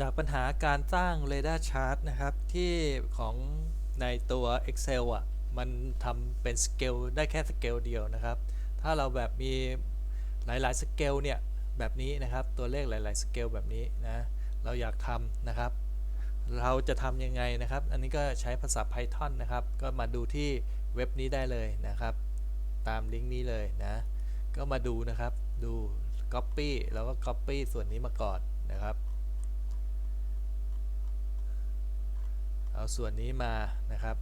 จากปัญหาการสร้าง Radar Chart นะครับ ที่ของในตัว Excel อะ มันทำเป็นสเกลได้แค่สเกลเดียวนะครับ ถ้าเราแบบมีหลายๆสเกลเนี่ย แบบนี้นะครับ ตัวเลขหลาย ๆ สเกลแบบนี้นะ เราอยากทำนะครับ เราจะทำยังไงนะครับ อันนี้ก็ใช้ภาษา Python นะครับ ก็มาดูที่เว็บนี้ได้เลยนะครับ ตามลิงก์นี้เลยนะ ก็มาดูนะครับ ดู Copy แล้วก็ Copy ส่วนนี้มาก่อนนะครับ เอาส่วนนี้มานะครับ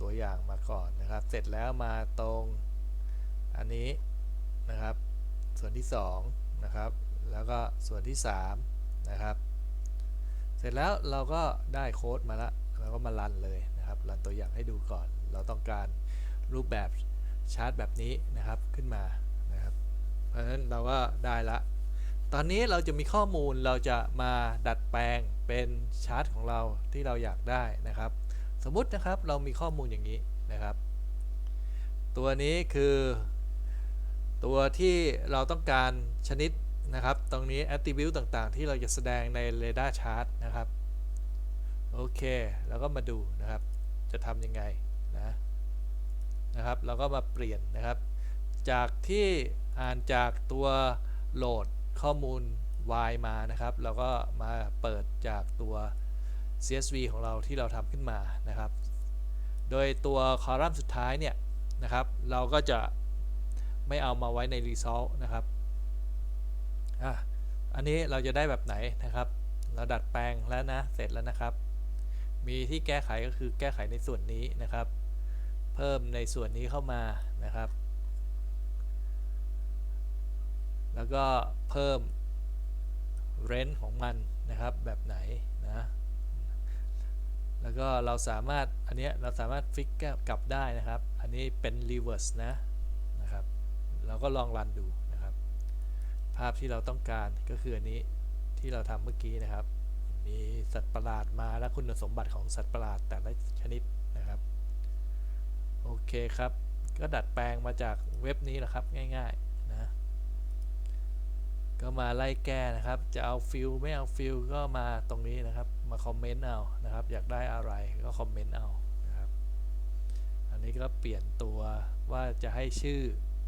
ตัวอย่างมาก่อนนะครับ เสร็จแล้วมาตรงอันนี้นะครับ ส่วนที่2นะครับ แล้วก็ส่วนที่3นะครับ เสร็จแล้วเราก็ได้โค้ดมาล้วเราก็มารันเลยนะครับรันตัวอย่างให้ดูก่อน เราต้องการรูปแบบชาร์ตแบบนี้นะครับขึ้นมานะครับ เพราะฉะนั้นเราก็ได้ละ ตอนนี้เราจะมีข้อมูลเราจะมาดัดแปลงเป็นชาร์ตของเราที่เราอยากได้นะครับ สมมุตินะครับเรามีข้อมูลอย่างนี้นะครับ ตัวนี้คือ ตัวที่เราต้องการชนิดนะครับ ตรงนี้ attribute ต่างๆ ที่เราจะแสดงใน radar chart นะครับ โอเค แล้วก็มาดูนะครับ จะทำยังไงนะนะครับ เราก็มาเปลี่ยนนะครับ จากที่อ่านจากตัวโหลด ข้อมูล y มานะครับ เราก็มาเปิดจากตัว CSV ของเราที่เราทำขึ้นมานะครับ โดยตัวคอลัมน์สุดท้ายเนี่ยนะครับ เราก็จะไม่เอามาไว้ใน result นะครับอะอันนี้เราจะได้แบบไหนนะครับ เราดัดแปลงแล้วนะ เสร็จแล้วนะครับ มีที่แก้ไขก็คือแก้ไขในส่วนนี้นะครับ เพิ่มในส่วนนี้เข้ามานะครับ แล้วก็เพิ่ม rent ของมันนะครับแบบไหนนะแล้วก็เราสามารถอันนี้เราสามารถฟิกกลับได้นะครับ อันนี้เป็น reverse นะนะครับ เราก็ลองรันดูนะครับ ภาพที่เราต้องการก็คืออันนี้ที่เราทำเมื่อกี้นะครับ มีสัตว์ประหลาดมาและคุณสมบัติของสัตว์ประหลาดแต่ละชนิดนะครับ โอเคครับ ก็ดัดแปลงมาจากเว็บนี้แหละครับง่าย ๆ ก็มาไล่แก้นะครับ จะเอาฟิลไม่เอาฟิลก็มาตรงนี้นะครับ มาคอมเมนต์เอานะครับ อยากได้อะไรก็คอมเมนต์เอานะครับ อันนี้ก็เปลี่ยนตัวว่าจะให้ชื่อ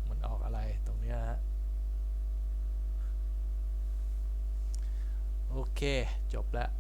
มันออกอะไรตรงนี้ฮะโอเค จบแล้ว